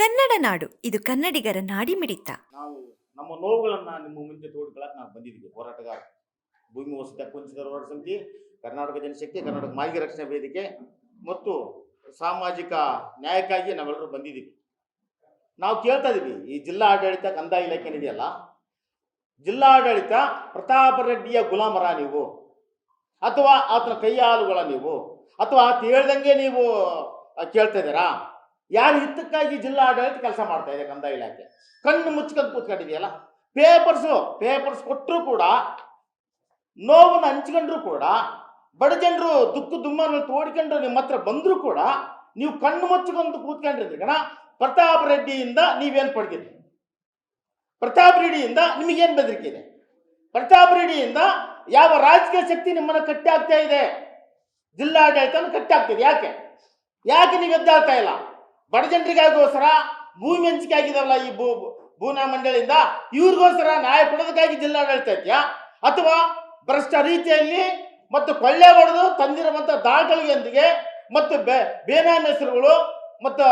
ಕನ್ನಡ ನಾಡು. ಇದು ಕನ್ನಡಿಗರ ನಾಡಿ ಮಿಡಿತ ನಾವು ನಮ್ಮ ನೋವುಗಳನ್ನ ನಿಮ್ಮ ಮುಂದೆ ತೋಡ್ಕೊಳಕ್ ನಾವು ಬಂದಿದ್ದೀವಿ ಹೋರಾಟಗಾರ. ಭೂಮಿ ವಸತಿ ಹಕ್ಕು ಹೋರಾಟ ಸಮಿತಿ, ಕರ್ನಾಟಕ ಜನಶಕ್ತಿ, ಕರ್ನಾಟಕ ಮಾಹಿತಿ ರಕ್ಷಣಾ ವೇದಿಕೆ ಮತ್ತು ಸಾಮಾಜಿಕ ನ್ಯಾಯಕ್ಕಾಗಿ ನಾವೆಲ್ಲರೂ ಬಂದಿದ್ದೀವಿ ನಾವು ಕೇಳ್ತಾ ಇದೀವಿ, ಈ ಜಿಲ್ಲಾ ಆಡಳಿತ ಕಂದಾಯ ಇಲಾಖೆ ಇದೆಯಲ್ಲ? ಜಿಲ್ಲಾ ಆಡಳಿತ ಪ್ರತಾಪ ರೆಡ್ಡಿಯ ಗುಲಾಮರ ನೀವು? ಅಥವಾ ಆತನ ಕೈಯಾಳುಗಳ ನೀವು? ಅಥವಾ ಆತ ಹೇಳ್ದಂಗೆ ನೀವು ಕೇಳ್ತಾ ಇದ್ದೀರಾ? ಯಾರ ಹಿತಕ್ಕಾಗಿ ಜಿಲ್ಲಾ ಆಡಳಿತ ಕೆಲಸ ಮಾಡ್ತಾ ಇದೆ ಕಂದಾಯ ಇಲಾಖೆ. ಕಣ್ಣು ಮುಚ್ಕೊಂಡು ಕೂತ್ಕೊಂಡಿದೆಯಲ್ಲ ಪೇಪರ್ಸು ಪೇಪರ್ಸ್ ಕೊಟ್ಟರು ಕೂಡ, ನೋವನ್ನ ಹಂಚ್ಕೊಂಡ್ರು ಕೂಡ, ಬಡ ಜನರು ದುಃಖ ದುಮ್ಮನ್ನು ತೋಡಿಕೊಂಡ್ರು ನಿಮ್ಮ ಹತ್ರ ಬಂದರೂ ಕೂಡ, ನೀವು ಕಣ್ಣು ಮುಚ್ಕೊಂಡು ಕೂತ್ಕೊಂಡಿದ್ರಿ ಕಣ, ಪ್ರತಾಪ್ ರೆಡ್ಡಿಯಿಂದ ನೀವೇನು ಪಡೆದಿರಿ? ಪ್ರತಾಪ್ ರೆಡ್ಡಿಯಿಂದ ನಿಮಗೇನು ಬೆದರಿಕೆ ಇದೆ? ಪ್ರತಾಪ್ ರೆಡ್ಡಿಯಿಂದ ಯಾವ ರಾಜಕೀಯ ಶಕ್ತಿ ನಿಮ್ಮನ್ನು ಕಟ್ಟಿ ಆಗ್ತಾ ಇದೆ? ಜಿಲ್ಲಾಡಳಿತನ ಕಟ್ಟಿ ಆಗ್ತಿದೆ ಯಾಕೆ? ಯಾಕೆ ನೀವು ಎದ್ದಾಗ್ತಾ ಇಲ್ಲ? ಬಡ ಜನರಿಗಾಗೋಸ್ಕರ ಭೂಮಿ ಹಂಚಿಕೆ ಆಗಿದಾರಲ್ಲ ಈ ಭೂ ಭೂನಾ ಮಂಡಳಿಯಿಂದ? ಇವ್ರಿಗೋಸ್ಕರ ನ್ಯಾಯ ಕೊಡೋದಕ್ಕಾಗಿ ಜಿಲ್ಲಾಡಳಿತ ಐತ್ಯಾ ಅಥವಾ ಭ್ರಷ್ಟ ರೀತಿಯಲ್ಲಿ ಮತ್ತು ಕೊಳ್ಳೆ ಹೊಡೆದು ತಂದಿರುವಂಥ ದಾಖಲೆಯೊಂದಿಗೆ ಮತ್ತು ಬೇ ಬೇನಾಮಿ ಹೆಸರುಗಳು ಮತ್ತು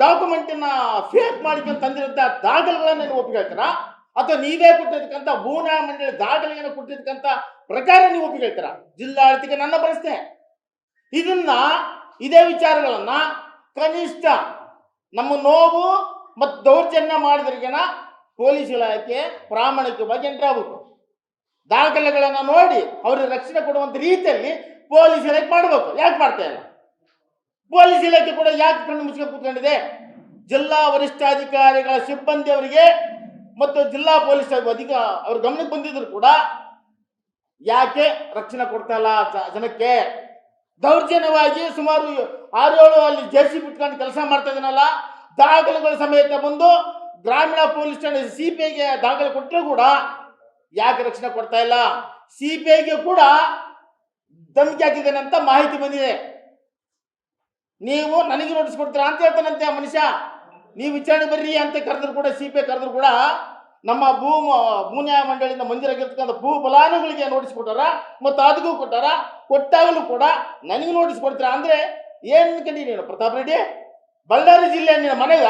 ಡಾಕ್ಯುಮೆಂಟನ್ನ ಫೇಕ್ ಮಾಡಿಕೊಂಡು ದಾಖಲೆಗಳನ್ನ ನೀವು ಒಪ್ಪಿಗೆಳ್ತೀರಾ ಅಥವಾ ನೀವೇ ಕೊಟ್ಟಿರ್ತಕ್ಕಂಥ ಭೂನಾ ಮಂಡಳಿ ದಾಖಲೆಯನ್ನು ಕೊಟ್ಟಿರ್ತಕ್ಕಂಥ ಪ್ರಕಾರ ನೀವು ಒಪ್ಪಿಗೆಳ್ತೀರಾ ಜಿಲ್ಲಾಡಳಿತಕ್ಕೆ ನನ್ನ ಪ್ರಶ್ನೆ. ಇದನ್ನ, ಇದೇ ವಿಚಾರಗಳನ್ನ ಕನಿಷ್ಠ ನಮ್ಮ ನೋವು ಮತ್ತು ದೌರ್ಜನ್ಯ ಮಾಡಿದ್ರಿಗೆನ ಪೊಲೀಸ್ ಇಲಾಖೆ ಪ್ರಾಮಾಣಿಕವಾಗಿ ಎಂಟ್ರಿ ಆಗಬೇಕು. ದಾಖಲೆಗಳನ್ನು ನೋಡಿ ಅವ್ರಿಗೆ ರಕ್ಷಣೆ ಕೊಡುವಂಥ ರೀತಿಯಲ್ಲಿ ಪೊಲೀಸ್ ಇಲಾಖೆ ಮಾಡಬೇಕು. ಯಾಕೆ ಮಾಡ್ತಾ ಇಲ್ಲ? ಪೊಲೀಸ್ ಇಲಾಖೆ ಕೂಡ ಯಾಕೆ ಕಣ್ಣು ಮುಚ್ಕೊಂಡು ಕೂತ್ಕೊಂಡಿದೆ? ಜಿಲ್ಲಾ ವರಿಷ್ಠಾಧಿಕಾರಿಗಳ ಸಿಬ್ಬಂದಿ ಅವರಿಗೆ ಮತ್ತು ಜಿಲ್ಲಾ ಪೊಲೀಸ್ ಅಧಿಕ ಅವ್ರ ಗಮನಕ್ಕೆ ಬಂದಿದ್ರು ಕೂಡ ಯಾಕೆ ರಕ್ಷಣೆ ಕೊಡ್ತಾ ಇಲ್ಲ ಜನಕ್ಕೆ? ದೌರ್ಜನ್ಯವಾಗಿ ಸುಮಾರು ಆರು ಏಳು ಅಲ್ಲಿ ಜೆ ಸಿ ಬಿಟ್ಕೊಂಡು ಕೆಲಸ ಮಾಡ್ತಾ ಇದ್ದಾನಲ್ಲ. ದಾಖಲೆಗಳ ಸಮೇತ ಬಂದು ಗ್ರಾಮೀಣ ಪೊಲೀಸ್ ಠಾಣೆ ಸಿ ಪಿ ಐಗೆ ದಾಖಲೆ ಕೊಟ್ಟರು ಕೂಡ ಯಾಕೆ ರಕ್ಷಣೆ ಕೊಡ್ತಾ ಇಲ್ಲ? ಸಿ ಪಿ ಐಗೆ ಕೂಡ ಧಮಕಿ ಹಾಕಿದ್ದೇನೆ ಅಂತ ಮಾಹಿತಿ ಬಂದಿದೆ. ನೀವು ನನಗೆ ನೋಟಿಸ್ ಕೊಡ್ತೀರಾ ಅಂತ ಹೇಳ್ತಾನಂತೆ ಆ ಮನುಷ್ಯ. ನೀವು ವಿಚಾರಣೆ ಬರ್ರಿ ಅಂತ ಕರೆದ್ರು ಕೂಡ ಸಿ ಪಿ ಐ ಕರೆದ್ರು ಕೂಡ ನಮ್ಮ ಭೂ ಭೂನ್ಯಾಯ ಮಂಡಳಿಯಿಂದ ಮಂಜೂರಾಗಿರ್ತಕ್ಕಂಥ ಭೂ ಫಲಾನುಗಳಿಗೆ ನೋಟಿಸ್ ಕೊಟ್ಟಾರ, ಮತ್ತು ಅದಕ್ಕೂ ಕೊಟ್ಟಾರ ಕೊಟ್ಟಾಗಲೂ ಕೂಡ ನನಗೆ ನೋಟಿಸ್ ಕೊಡ್ತೀರಾ ಅಂದರೆ ಏನು ಕಂಡಿ ನೀನು, ಪ್ರತಾಪ್ ರೆಡ್ಡಿ? ಬಳ್ಳಾರಿ ಜಿಲ್ಲೆ ನಿನ್ನ ಮನೆಯ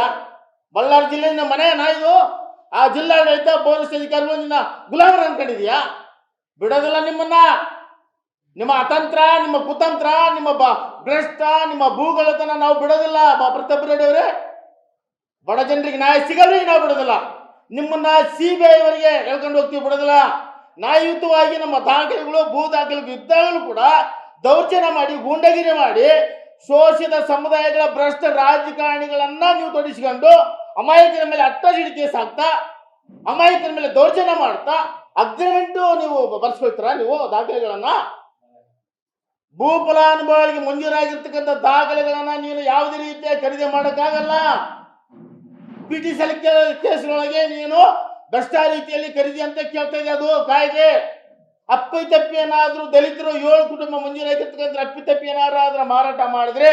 ಬಳ್ಳಾರಿ ಜಿಲ್ಲೆ ನಿನ್ನ ಮನೆ ನಾಯ್ದು ಆ ಜಿಲ್ಲಾಡಳಿತ ಪೊಲೀಸ್ ಅಧಿಕಾರಿಗಳು ನಿನ್ನ ಗುಲಾಮರ ಅನ್ಕೊಂಡಿದೀಯಾ? ಬಿಡೋದಿಲ್ಲ ನಿಮ್ಮನ್ನ. ನಿಮ್ಮ ಅತಂತ್ರ, ನಿಮ್ಮ ಕುತಂತ್ರ, ನಿಮ್ಮ ಬ, ಭ್ರಷ್ಟ, ನಿಮ್ಮ ಭೂಗಳತನ ನಾವು ಬಿಡೋದಿಲ್ಲ ಪ್ರತಾಪ್ ರೆಡ್ಡಿ ಅವರೇ. ಬಡ ಜನರಿಗೆ ನ್ಯಾಯ ಸಿಗಲ್ರಿ, ನಾವು ಬಿಡೋದಿಲ್ಲ. ನಿಮ್ಮನ್ನ ಸಿ ಬಿ ಐ ಅವರಿಗೆ ಹೇಳ್ಕೊಂಡು ಹೋಗ್ತೀವಿ ಬಿಡೋದಿಲ್ಲ. ನ್ಯಾಯಯುತವಾಗಿ ನಮ್ಮ ದಾಖಲೆಗಳು, ಭೂ ದಾಖಲೆಗಳು ಇದ್ದಾಗಲೂ ಕೂಡ ದೌರ್ಜನ್ಯ ಮಾಡಿ, ಗೂಂಡಗಿರಿ ಮಾಡಿ, ಶೋಷಿತ ಸಮುದಾಯಗಳ ಭ್ರಷ್ಟ ರಾಜಕಾರಣಿಗಳನ್ನ ನೀವು ತೊಡಿಸಿಕೊಂಡು ಅಮಾಯಕರ ಮೇಲೆ ಅಟ್ರಾಸಿಟಿ ಕೇಸ್ ಹಾಕ್ತಾ, ಅಮಾಯಕರ ಮೇಲೆ ದೌರ್ಜನ್ಯ ಮಾಡ್ತಾ ಅಗ್ರಿಮೆಂಟು ನೀವು ಬರ್ಸ್ಕೊಳ್ತೀರಾ ನೀವು ದಾಖಲೆಗಳನ್ನ? ಭೂ ಫಲಾನುಭವಿಗಳಿಗೆ ಮಂಜೂರಾಗಿರ್ತಕ್ಕಂಥ ದಾಖಲೆಗಳನ್ನ ನೀನು ಯಾವುದೇ ರೀತಿಯ ಖರೀದಿ ಮಾಡೋಕ್ಕಾಗಲ್ಲ. ಸೆಲ್ ಕೇಸ್ಗಳೊಳಗೆ ನೀನು ಭ್ರಷ್ಟ ರೀತಿಯಲ್ಲಿ ಖರೀದಿ ಅಂತ ಕೇಳ್ತಾ ಇದೆ ಅದು ಕಾಯ್ದೆ. ಅಪ್ಪಿ ತಪ್ಪಿ ಏನಾದ್ರೂ ದಲಿತರು ಏಳು ಕುಟುಂಬ ಮುಂಜಾನೆ ಅಪ್ಪಿ ತಪ್ಪಿ ಏನಾದ್ರೂ ಮಾರಾಟ ಮಾಡಿದ್ರೆ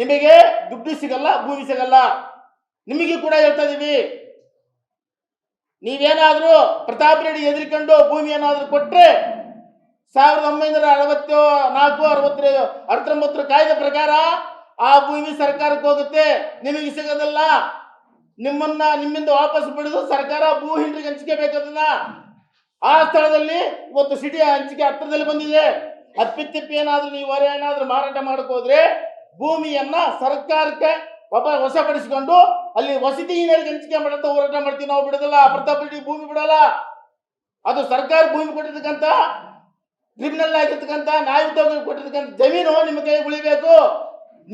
ನಿಮಗೆ ದುಡ್ಡು ಸಿಗಲ್ಲ, ಭೂಮಿ ಸಿಗಲ್ಲ. ನಿಮಗೆ ಕೂಡ ಹೇಳ್ತಾ ಇದೀವಿ. ನೀವೇನಾದ್ರೂ ಪ್ರತಾಪ್ ರೆಡ್ಡಿ ಎದುರಿಕೊಂಡು ಭೂಮಿ ಏನಾದ್ರೂ ಕೊಟ್ರೆ ಸಾವಿರದ ಒಂಬೈನೂರ ಅರವತ್ತು ನಾಲ್ಕು ಅರವತ್ತರ ಅರವತ್ತೊಂಬತ್ತರ ಕಾಯ್ದೆ ಪ್ರಕಾರ ಆ ಭೂಮಿ ಸರ್ಕಾರಕ್ಕೆ ಹೋಗುತ್ತೆ. ನಿಮಗೆ ಸಿಗೋದಿಲ್ಲ. ನಿಮ್ಮನ್ನ ನಿಮ್ಮಿಂದ ವಾಪಸ್ ಪಡೆದು ಸರ್ಕಾರ ಭೂ ಹಿಂಡ್ರಿಗೆ ಹಂಚಿಕೆ ಬೇಕದನ್ನ ಆ ಸ್ಥಳದಲ್ಲಿ ಇವತ್ತು ಸಿಟಿ ಹಂಚಿಕೆ ಹತ್ತಿರದಲ್ಲಿ ಬಂದಿದೆ. ಅಪ್ಪಿತ್ತಿಪ್ಪಿ ಏನಾದ್ರೂ ನೀವು ಹೊರ ಏನಾದ್ರೂ ಮಾರಾಟ ಮಾಡ್ಕೋದ್ರೆ ಭೂಮಿಯನ್ನ ಸರ್ಕಾರಕ್ಕೆ ಒಬ್ಬ ವಶಪಡಿಸಿಕೊಂಡು ಅಲ್ಲಿ ವಸತಿ ಹಿನ್ನೆಲೆಗೆ ಹಂಚಿಕೆ ಮಾಡಂತ ಹೋರಾಟ ಮಾಡ್ತೀವಿ. ನಾವು ಬಿಡೋದಲ್ಲ, ಪ್ರತಾಪ್ ಭೂಮಿ ಬಿಡಲ್ಲ. ಅದು ಸರ್ಕಾರ ಭೂಮಿ ಕೊಟ್ಟಿರ್ತಕ್ಕಂಥ ಕ್ರಿಮಿನಲ್ ಆಗಿರ್ತಕ್ಕಂಥ ನ್ಯಾಯಯುತವಾಗಿ ಕೊಟ್ಟಿರ್ತಕ್ಕಂಥ ಜಮೀನು ನಿಮ್ಮ ಕೈ ಉಳಿಬೇಕು.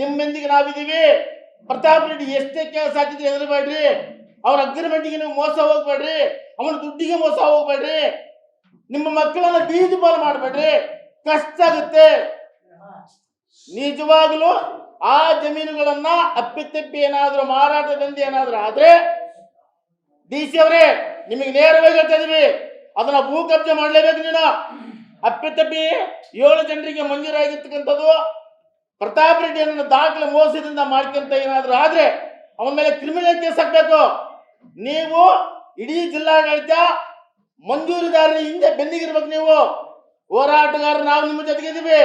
ನಿಮ್ಮೆಂದಿಗೆ ನಾವಿದ್ದೀವಿ. ಪ್ರತಾಪ್ ರೆಡ್ಡಿ ಎಷ್ಟೇ ಕೆಲಸ ಹಾಕಿದ್ರೆ ಹೆದರಬೇಡ್ರಿ ಅವ್ರ ಅಗ್ರಿಮೆಂಟ್ಗೆ ನೀವು ಮೋಸ ಹೋಗ್ಬೇಡ್ರಿ. ಅವನ ದುಡ್ಡಿಗೆ ಮೋಸ ಹೋಗ್ಬೇಡ್ರಿ. ನಿಮ್ಮ ಮಕ್ಕಳನ್ನ ಬೀದಿ ಪಾಲು ಮಾಡಬೇಡ್ರಿ. ಕಷ್ಟ ಆಗುತ್ತೆ. ನಿಜವಾಗ್ಲೂ ಆ ಜಮೀನುಗಳನ್ನ ಅಪ್ಪಿತಪ್ಪಿ ಏನಾದ್ರೂ ಮಾರಾಟದಿಂದ ಏನಾದ್ರೂ ಆದ್ರೆ ಡಿ ಸಿ ಅವರೇ, ನಿಮಗೆ ನೇರವಾಗಿ ಹೇಳ್ತಾ ಇದೀವಿ. ಅದನ್ನ ಭೂ ಕಬ್ಜೆ ಮಾಡ್ಲೇಬೇಕು ನೀನು. ಅಪ್ಪಿತಪ್ಪಿ ಏಳು ಜನರಿಗೆ ಮಂಜೂರಾಗಿರ್ತಕ್ಕಂಥದ್ದು ಪ್ರತಾಪ್ ರೆಡ್ಡಿ ಅನ್ನೋ ದಾಖಲೆ ಮೋಸದಿಂದ ಮಾಡ್ಕೊಂತ ಏನಾದರೂ ಆದ್ರೆ ಅವನ ಮೇಲೆ ಕ್ರಿಮಿನಲ್ ಕೇಸ್ ಹಾಕ್ಬೇಕು. ನೀವು ಇಡೀ ಜಿಲ್ಲಾಡಳಿತ ಮಂಜೂರುದಾರರ ಹಿಂದೆ ಬೆನ್ನಿಗಿರ್ಬೇಕು ನೀವು. ಹೋರಾಟಗಾರ ನಾವು ನಿಮ್ಮ ಜೊತೆಗಿದ್ದೀವಿ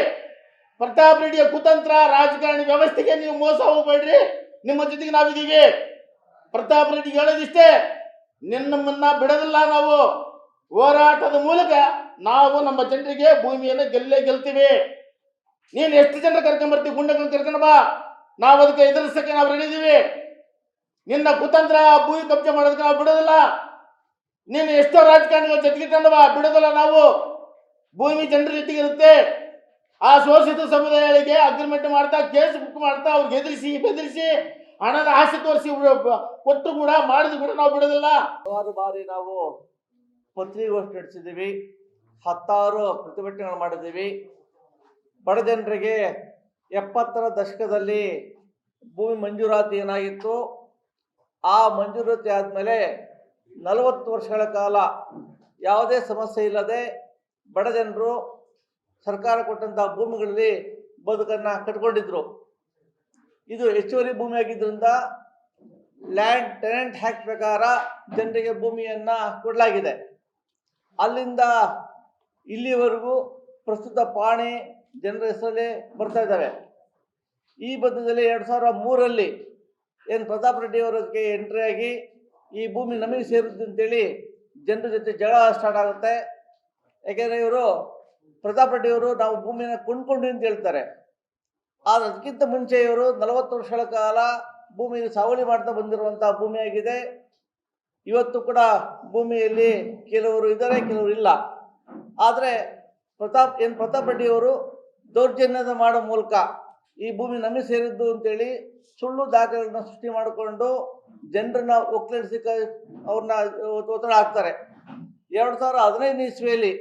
ಪ್ರತಾಪ್ ರೆಡ್ಡಿಯ ಕುತಂತ್ರ, ರಾಜಕಾರಣಿ ವ್ಯವಸ್ಥೆಗೆ ನೀವು ಮೋಸ ಹೋಗ್ಬೇಡ್ರಿ. ನಿಮ್ಮ ಜೊತೆಗೆ ನಾವಿದ್ದೀವಿ ಪ್ರತಾಪ್ ರೆಡ್ಡಿ ಹೇಳೋದಿಷ್ಟೇ ನಿನ್ನಮ್ಮನ್ನ ಬಿಡೋದಿಲ್ಲ ನಾವು. ಹೋರಾಟದ ಮೂಲಕ ನಾವು ನಮ್ಮ ಜನರಿಗೆ ಭೂಮಿಯನ್ನು ಗೆಲ್ಲೇ ಗೆಲ್ತೀವಿ. ನೀನು ಎಷ್ಟು ಜನರ ಕರ್ಕೊಂಡ್ ಬರ್ತೀವಿ ಗುಂಡಗಳನ್ನ ಕರ್ಕೊಂಡು ಬಾ. ನಾವು ಅದಕ್ಕೆ ಎದುರಿಸಕ್ಕೆ ನಾವು ರೆಡಿ ಇದೀವಿ. ನಿನ್ನ ಕುತಂತ್ರ ಭೂಮಿ ಕಬ್ಜೆ ಮಾಡೋದಕ್ಕೆ ನಾವು ಬಿಡೋದಿಲ್ಲ. ನೀನು ಎಷ್ಟೋ ರಾಜಕಾರಣಿಗಳು ಜೊತೆಗಿಟ್ಕೊಂಡು ಬಾ. ಬಿಡೋದಿಲ್ಲ ನಾವು. ಭೂಮಿ ಜನರ ಜೊತೆಗೆ ಇರುತ್ತೆ. ಆ ಶೋಷಿತ ಸಮುದಾಯಗಳಿಗೆ ಅಗ್ರಿಮೆಂಟ್ ಮಾಡ್ತಾ ಕೇಸ್ ಬುಕ್ ಮಾಡ್ತಾ, ಅವ್ರಿಗೆ ಎದುರಿಸಿ, ಬೆದರಿಸಿ, ಹಣದ ಆಸೆ ತೋರಿಸಿ ಕೊಟ್ಟು ಕೂಡ ಮಾಡಿದ ಕೂಡ ನಾವು ಬಿಡೋದಿಲ್ಲ. ಹಲವಾರು ಬಾರಿ ನಾವು ಪತ್ರಿಕೋಷ್ಠಿ ನಡೆಸಿದೀವಿ ಹತ್ತಾರು ಪ್ರತಿಭಟನೆಗಳು ಮಾಡಿದ್ದೀವಿ. ಬಡ ಜನರಿಗೆ ಎಪ್ಪತ್ತರ ದಶಕದಲ್ಲಿ ಭೂಮಿ ಮಂಜೂರಾತಿ ಏನಾಗಿತ್ತು? ಆ ಮಂಜೂರಾತಿ ಆದಮೇಲೆ ನಲವತ್ತು ವರ್ಷಗಳ ಕಾಲ ಯಾವುದೇ ಸಮಸ್ಯೆ ಇಲ್ಲದೆ ಬಡ ಜನರು ಸರ್ಕಾರ ಕೊಟ್ಟಂಥ ಭೂಮಿಗಳಲ್ಲಿ ಬದುಕನ್ನು ಕಟ್ಕೊಂಡಿದ್ರು. ಇದು ಹೆಚ್ಚುವರಿ ಭೂಮಿ ಆಗಿದ್ದರಿಂದ ಲ್ಯಾಂಡ್ ಟೆನೆಂಟ್ ಹ್ಯಾಕ್ಟ್ ಪ್ರಕಾರ ಜನರಿಗೆ ಭೂಮಿಯನ್ನು ಕೊಡಲಾಗಿದೆ. ಅಲ್ಲಿಂದ ಇಲ್ಲಿವರೆಗೂ ಪ್ರಸ್ತುತ ಪಾಣಿ ಜನರ ಹೆಸರಲ್ಲೇ ಬರ್ತಾ ಇದ್ದಾವೆ. ಈ ಬದ್ಧದಲ್ಲಿ ಎರಡು ಸಾವಿರ ಮೂರಲ್ಲಿ ಏನು ಪ್ರತಾಪ್ ರೆಡ್ಡಿ ಎಂಟ್ರಿ ಆಗಿ ಈ ಭೂಮಿ ನಮಗೆ ಸೇರುತ್ತೆ ಅಂತೇಳಿ ಜನರ ಜೊತೆ ಜಗಳ ಸ್ಟಾರ್ಟ್ ಆಗುತ್ತೆ. ಯಾಕೆಂದರೆ ಇವರು ಪ್ರತಾಪ್ ರೆಡ್ಡಿ ಅವರು ನಾವು ಭೂಮಿನ ಕೊಂಡ್ಕೊಂಡ್ವಿ ಅಂತ ಹೇಳ್ತಾರೆ. ಆದರೆ ಅದಕ್ಕಿಂತ ಮುಂಚೆ ಇವರು ನಲವತ್ತು ವರ್ಷಗಳ ಕಾಲ ಭೂಮಿ ಸಾವಳಿ ಮಾಡ್ತಾ ಬಂದಿರುವಂಥ ಭೂಮಿಯಾಗಿದೆ ಇವತ್ತು ಕೂಡ ಭೂಮಿಯಲ್ಲಿ ಕೆಲವರು ಇದ್ದಾರೆ, ಕೆಲವರು ಇಲ್ಲ. ಆದರೆ ಪ್ರತಾಪ್ ಏನು ಪ್ರತಾಪ್ ರೆಡ್ಡಿ ಅವರು ದೌರ್ಜನ್ಯದ ಮಾಡೋ ಮೂಲಕ ಈ ಭೂಮಿ ನಮಗೆ ಸೇರಿದ್ದು ಅಂತೇಳಿ ಸುಳ್ಳು ದಾಖಲೆಗಳನ್ನ ಸೃಷ್ಟಿ ಮಾಡಿಕೊಂಡು ಜನರನ್ನ ಒಕ್ಕಲಿಸಿ ಅವ್ರನ್ನ ಒತ್ತಡ ಹಾಕ್ತಾರೆ. ಎರಡು ಸಾವಿರ ಹದಿನೈದನೇ ಇಸ್ವಿಯಲ್ಲಿ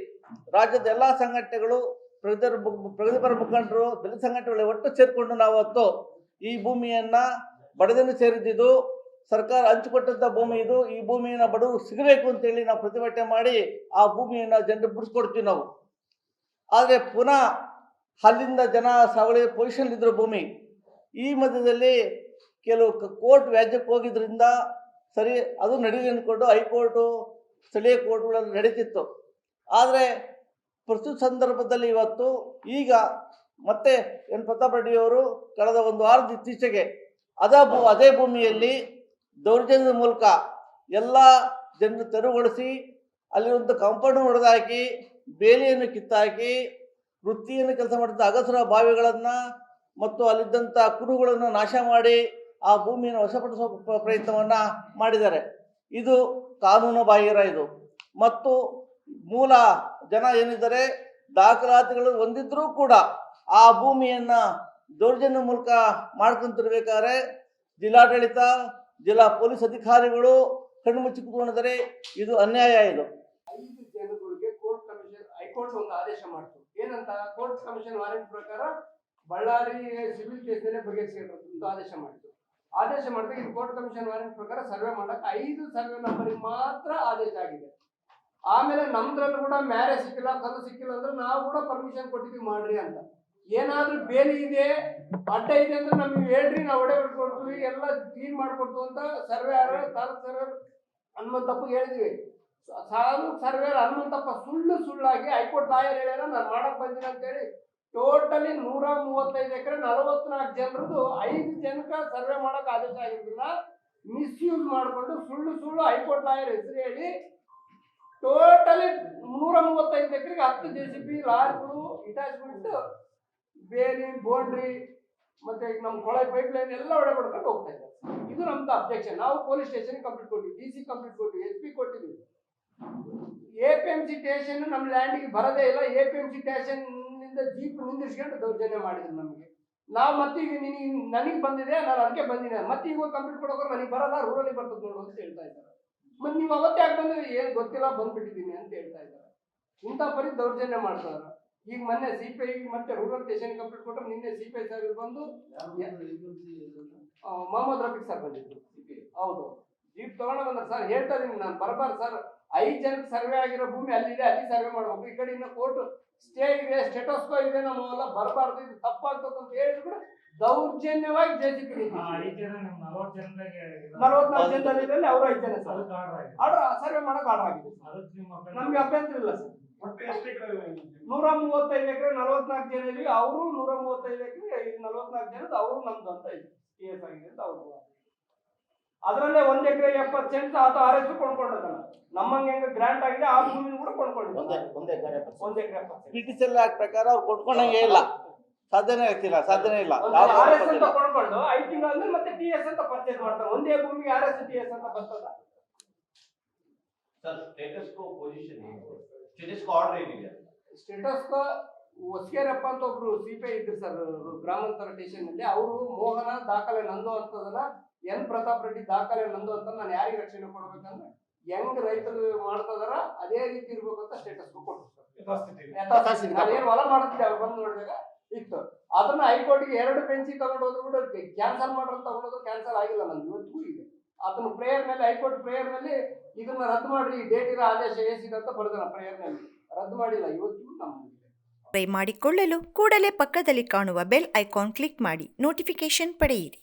ರಾಜ್ಯದ ಎಲ್ಲ ಸಂಘಟನೆಗಳು ಪ್ರಗತಿಪರ ಪ್ರಗತಿಪರ ಮುಖಂಡರು, ದಲಿತ ಸಂಘಟನೆಗಳು ಒಟ್ಟು ಸೇರಿಕೊಂಡು ನಾವು ಈ ಭೂಮಿಯನ್ನ ಬಡದನ್ನು ಸೇರಿದ್ದು, ಸರ್ಕಾರ ಹಂಚಿಕೊಟ್ಟಂತ ಭೂಮಿ ಇದು, ಈ ಭೂಮಿಯನ್ನ ಬಡವರು ಸಿಗಬೇಕು ಅಂತೇಳಿ ನಾವು ಪ್ರತಿಭಟನೆ ಮಾಡಿ ಆ ಭೂಮಿಯನ್ನ ಜನರು ಬಿಡಿಸ್ಕೊಡ್ತೀವಿ ನಾವು. ಆದರೆ ಪುನಃ ಅಲ್ಲಿಂದ ಜನ ಸಾವಳಿ ಪೊಸಿಷನ್ ಇದ್ರು ಭೂಮಿ. ಈ ಮಧ್ಯದಲ್ಲಿ ಕೆಲವು ಕೋರ್ಟ್ ವ್ಯಾಜ್ಯಕ್ಕೆ ಹೋಗಿದ್ರಿಂದ ಸರಿ, ಅದು ನಡೀಲಿ ಅಂದ್ಕೊಂಡು ಹೈಕೋರ್ಟು, ಸ್ಥಳೀಯ ಕೋರ್ಟ್ಗಳಲ್ಲಿ ನಡೀತಿತ್ತು. ಆದರೆ ಪ್ರಸ್ತುತ ಸಂದರ್ಭದಲ್ಲಿ ಇವತ್ತು ಈಗ ಮತ್ತೆ ಎನ್. ಪ್ರತಾಪ್ ರೆಡ್ಡಿಯವರು ಕಳೆದ ಒಂದು ವಾರದ ಇತ್ತೀಚೆಗೆ ಅದ ಭೂ, ಅದೇ ಭೂಮಿಯಲ್ಲಿ ದೌರ್ಜನ್ಯದ ಮೂಲಕ ಎಲ್ಲ ಜನರು ತೆರವುಗೊಳಿಸಿ ಒಂದು ಕಾಂಪೌಂಡ್ ಹೊಡೆದಾಕಿ, ಬೇಲಿಯನ್ನು ಕಿತ್ತಾಕಿ ವೃತ್ತಿಯನ್ನು ಕೆಲಸ ಮಾಡಿದಂಥ ಅಗಸರ ಬಾವಿಗಳನ್ನು ಮತ್ತು ಅಲ್ಲಿದ್ದಂಥ ಕುರುಗಳನ್ನು ನಾಶ ಮಾಡಿ ಆ ಭೂಮಿಯನ್ನು ವಶಪಡಿಸುವ ಪ್ರಯತ್ನವನ್ನು ಮಾಡಿದ್ದಾರೆ. ಇದು ಕಾನೂನು ಬಾಹಿರ ಇದು. ಮತ್ತು ಮೂಲ ಜನ ಏನಿದ್ದಾರೆ, ದಾಖಲಾತಿಗಳು ಹೊಂದಿದ್ರೂ ಕೂಡ ಆ ಭೂಮಿಯನ್ನು ದೌರ್ಜನ್ಯ ಮೂಲಕ ಮಾಡ್ಕೊಂತಿರ್ಬೇಕಾದ್ರೆ ಜಿಲ್ಲಾಡಳಿತ, ಜಿಲ್ಲಾ ಪೊಲೀಸ್ ಅಧಿಕಾರಿಗಳು ಕಣ್ಣು ಕೂತ್ಕೊಂಡಿದ್ದಾರೆ ಇದು ಅನ್ಯಾಯ ಇದು. ಐದು ಜನಗಳಿಗೆ ಕೋರ್ಟ್ ಕಮಿಷನ್, ಹೈಕೋರ್ಟ್ ಒಂದು ಆದೇಶ ಮಾಡ್ತು. ಏನಂತ ಕೋರ್ಟ್ ಕಮಿಷನ್ ವಾರಂಟ್ ಪ್ರಕಾರ ಬಳ್ಳಾರಿ ಸಿವಿಲ್ ಕೇಸ್ನಲ್ಲೇ ಬಗೆಹರಿಸಿರೋದು ಅಂತ ಆದೇಶ ಮಾಡಿತು ಆದೇಶ ಮಾಡಿದಾಗ ಇದು ಕೋರ್ಟ್ ಕಮಿಷನ್ ವಾರೆಂಟ್ ಪ್ರಕಾರ ಸರ್ವೆ ಮಾಡಕ್ ಐದು ಸರ್ವೆ ನಂಬರಿಗೆ ಮಾತ್ರ ಆದೇಶ ಆಗಿದೆ. ಆಮೇಲೆ ನಮ್ದ್ರಲ್ಲಿ ಕೂಡ ಮ್ಯಾರೇಜ್ ಸಿಕ್ಕಿಲ್ಲ, ಕಲ್ಲು ಸಿಕ್ಕಿಲ್ಲ ಅಂದ್ರೆ ನಾವು ಕೂಡ ಪರ್ಮಿಷನ್ ಕೊಟ್ಟಿದ್ವಿ ಮಾಡ್ರಿ ಅಂತ. ಏನಾದ್ರೂ ಬೇಲಿ ಇದೆ, ಅಡ್ಡ ಇದೆ ಅಂದ್ರೆ ನಮಗೆ ಹೇಳ್ರಿ, ನಾವು ಒಡೆ ಕೊಡ್ತೀವಿ ಎಲ್ಲ ಕ್ಲೀನ್ ಮಾಡ್ಕೊಡ್ತು ಅಂತ ಸರ್ವೆ ತಾಲೂಕ್ ಸರ್ವೆ ಹನುಮಂತಪ್ಪಗೆ ಹೇಳಿದ್ವಿ. ಸಾಲು ಸರ್ವೇರ್ ಹನುಮಂತಪ್ಪ ಸುಳ್ಳು ಸುಳ್ಳಾಗಿ ಹೈಕೋರ್ಟ್ ಲಾಯರ್ ಹೇಳ್ಯಾರ, ನಾನು ಮಾಡಕ್ ಬಂದಿನ ಅಂತೇಳಿ. ಟೋಟಲಿ ನೂರ ಮೂವತ್ತೈದು ಎಕರೆ ನಲವತ್ನಾಲ್ಕು ಜನರದು ಐದು ಜನಕ್ಕೆ ಸರ್ವೆ ಮಾಡಕ್ ಆದೇಶ ಆಗಿರ್ಲಿಲ್ಲ ಮಿಸ್ಯೂಸ್ ಮಾಡಿಕೊಂಡು ಸುಳ್ಳು ಸುಳ್ಳು ಹೈಕೋರ್ಟ್ ಲಾಯರ್ ಹೆಸರು ಹೇಳಿ, ಟೋಟಲಿ ನೂರ ಮೂವತ್ತೈದು ಎಕರೆಗೆ ಹತ್ತು ಜೆ ಸಿ ಪಿ ಲಾರಿಗಳು ಇಟ್ಯಾಚ್ಮೆಂಟ್ ಬೇಲಿ, ಬೋಂಡ್ರಿ, ಮತ್ತೆ ನಮ್ಮ ಕೊಳೆ ಪೈಪ್ ಲೈನ್ ಎಲ್ಲ ಒಡೆ ಹೋಗ್ತಾ ಇದ್ದಾರೆ. ಇದು ನಮ್ದು ಅಬ್ಜೆಕ್ಷನ್ ನಾವು ಪೊಲೀಸ್ ಸ್ಟೇಷನ್ ಕಂಪ್ಲೀಟ್ ಕೊಟ್ಟಿವಿ ಡಿ ಸಿ ಕಂಪ್ಲೀಟ್ ಕೊಟ್ಟಿವಿ ಎಸ್ ಪಿ ಕೊಟ್ಟಿದ್ದೀವಿ A P M C station ನಮ್ಮ ಲ್ಯಾಂಡಿಗೆ ಬರದೇ ಇಲ್ಲ. ಎ ಪಿ ಎಂ ಸಿ ಸ್ಟೇಷನ್ನಿಂದ ಜೀಪ್ ನಿಂದಿಸ್ಕೊಂಡು ದೌರ್ಜನ್ಯ ಮಾಡಿದ್ರು ನಮಗೆ. ನಾವು ಮತ್ತೀಗ ನಿನಗೆ ನನಗೆ ಬಂದಿದೆ ನಾನು ಅದಕ್ಕೆ ಬಂದಿದ್ದೆ ಮತ್ತೆ ಈಗ ಕಂಪ್ಲೀಟ್ ಕೊಡೋಕೆ ನನಗೆ ಬರಲ್ಲ ರೂರಲ್ಲಿ ಬರ್ತದೆ ನೋಡು ಅಂತ ಹೇಳ್ತಾ ಇದ್ದಾರೆ. ಮತ್ತೆ ನೀವು ಅವತ್ತೇ ಯಾಕೆ ಬಂದ್ರೆ? ಏನು ಗೊತ್ತಿಲ್ಲ ಬಂದ್ಬಿಟ್ಟಿದ್ದೀನಿ ಅಂತ ಹೇಳ್ತಾ ಇದ್ದಾರೆ. ಇಂಥ ಪರಿ ದೌರ್ಜನ್ಯ ಮಾಡ್ತಾರೆ ಈಗ ಮೊನ್ನೆ ಸಿ ಪಿ ಐ ಮತ್ತೆ ರೂರಲ್ ಸ್ಟೇಷನ್ ಕಂಪ್ಲೀಟ್ ಕೊಟ್ಟರೆ ನಿನ್ನೆ ಸಿ ಪಿ ಐ ಸರ್ ಬಂದು ಮೊಹಮ್ಮದ್ ರಫೀಕ್ ಸರ್ ಬಂದಿದ್ರು. ಹೌದು. ಜೀಪ್ ತಗೊಂಡು ಬಂದ್ರೆ ಸರ್ ಹೇಳ್ತಾ ಇದೀನಿ ನಾನು ಬರಬಾರ್ದು ಸರ್ ಐದು ಜನಕ್ಕೆ ಸರ್ವೆ ಆಗಿರೋ ಭೂಮಿ ಅಲ್ಲಿದೆ ಅಲ್ಲಿ ಸರ್ವೆ ಮಾಡಬೇಕು. ಈ ಕಡೆ ಇನ್ನು ಕೋರ್ಟ್ ಸ್ಟೇ ಇದೆ ಸ್ಟೇಟಸ್ಕೋ ಇದೆ ನಮ್ಮಲ್ಲ ಬರಬಾರ್ದು ಇದು ತಪ್ಪಾಗ್ತದೆ ಅಂತ ಹೇಳಿದ್ರು ಕೂಡ ದೌರ್ಜನ್ಯವಾಗಿ ಜಡ್ಜ್ ನಲವತ್ನಾಲ್ಕು ಜನದಲ್ಲಿ ಅವರು ಐದು ಜನ ಸರ್. ಆರ್ಡರ್ ಸರ್ವೆ ಮಾಡಕ್ ಆರ್ಡರ್ ಆಗಿದೆ. ನಮ್ಗೆ ಅಭ್ಯಂತರ ಇಲ್ಲ ಸರ್. ನೂರ ಮೂವತ್ತೈದು ಎಕರೆ ನಲವತ್ನಾಲ್ಕು ಜನ ಇದೀವಿ ಅವರು ನೂರ ಮೂವತ್ತೈದು ಎಕರೆ ನಲವತ್ನಾಲ್ಕು ಜನದ ಅವರು ನಮ್ದು ಅಂತ ಇದೆ. ಕೇಸ್ ಎಸ್ ಆಗಿದೆ ಅಂತ ಅವರು ಅದರಲ್ಲೇ ಒಂದ್ ಎಕರೆ ಎಪ್ಪತ್ತು ಸೆಂಟ್ ಆತ ಆರ್ ಎಸ್ ಕೊಂಡ್ಕೊಂಡದ ನಮ್ಮಂಗೆ ಹೆಂಗ ಗ್ರಾಂಟ್ ಆಗಿದೆ ಆ ಭೂಮಿನ ಕೂಡ ಒಂದೇ ಕೊಂಡ್ಕೊಂಡಿದ್ದಾನೆ ಒಂದೇ ಕಾರ್ಯ ಒಂದ್ ಎಕರೆ ಎಪ್ಪತ್ತು ಪಿ ಟಿ ಸಿ ಪ್ರಕಾರ ಅವ್ರು ಕೊಟ್ಕೊಂಡಂಗೆ ಇಲ್ಲ. ಸಾಧ್ಯನೇ ಆಗ್ತಿಲ್ಲ ಸಾಧ್ಯನೇ ಇಲ್ಲ. ಆರ್ ಎಸ್ ಅಂತ ಕೊಂಡ್ಕೊಂಡು ಐದು ತಿಂಗಳಲ್ಲಿ ಮತ್ತೆ ಟಿ ಎಸ್ ಅಂತ ಪರ್ಚೇಸ್ ಮಾಡ್ತಾರೆ. ಒಂದೇ ಭೂಮಿಗೆ ಆರ್ ಎಸ್ ಟಿ ಎಸ್ ಅಂತ ಬರ್ತದ. Sir status quo position status quo order ಏನಿದೆ? ಸ್ಟೇಟಸ್ ಹೊಸಕೇರಪ್ಪ ಅಂತ ಒಬ್ರು ಸಿಪಿಐ ಇದ್ರು ಸರ್ ಗ್ರಾಮಾಂತರ ಸ್ಟೇಷನ್ ಅಲ್ಲಿ. ಅವರು ಮೋಹನ ದಾಖಲೆ ನಂದು ಅಂತದನ್ನ ಎನ್ ಪ್ರತಾಪ್ ರೆಡ್ಡಿ ದಾಖಲೆ ನಂದು ಅಂತ ನಾನು ಯಾರಿಗೆ ರಕ್ಷಣೆ ಕೊಡ್ಬೇಕಂದ್ರೆ ಹೆಂಗ್ ರೈತರು ಮಾಡ್ತದಾರ ಅದೇ ರೀತಿ ಇರ್ಬೇಕು ಅಂತ ಸ್ಟೇಟಸ್ ಕೊಟ್ಟರು ಸರ್ ಯಥಾಸ್ಥಿತಿ. ನಾನು ಏನ್ ಹೊಲ ಮಾಡ್ತಿದ್ದೆ ಅವ್ರು ಬಂದು ನೋಡಿದಾಗ ಇತ್ತು. ಅದನ್ನ ಹೈಕೋರ್ಟ್ಗೆ ಎರಡು ಬೆಂಚಿ ತಗೊಂಡು ಹೋದ್ರು ಕೂಡ ಕ್ಯಾನ್ಸಲ್ ಮಾಡ್ರಿ ತಗೊಂಡೋದ್ರು ಕ್ಯಾನ್ಸಲ್ ಆಗಿಲ್ಲ ನಂದು ಇವತ್ತಿಗೂ ಇದೆ. ಅದನ್ನ ಪ್ರೇಯರ್ನಲ್ಲಿ ಹೈಕೋರ್ಟ್ ಪ್ರೇಯರ್ನಲ್ಲಿ ಇದನ್ನ ರದ್ದು ಮಾಡ್ರಿ ಡೇಟ್ ಇರೋ ಆದೇಶ ಏಸಿದೆ ಅಂತ ಬರ್ದಾನ ಪ್ರೇಯರ್ನಲ್ಲಿ ರದ್ದು ಮಾಡಿಲ್ಲ ಇವತ್ತಿಗೂ ನಮ್ಮ ಮಾಡಿಕೊಳ್ಳಲು ಕೂಡಲೇ ಪಕ್ಕದಲ್ಲಿ ಕಾಣುವ ಬೆಲ್ ಐಕಾನ್ ಕ್ಲಿಕ್ ಮಾಡಿ ನೋಟಿಫಿಕೇಶನ್ ಪಡೆಯಿರಿ.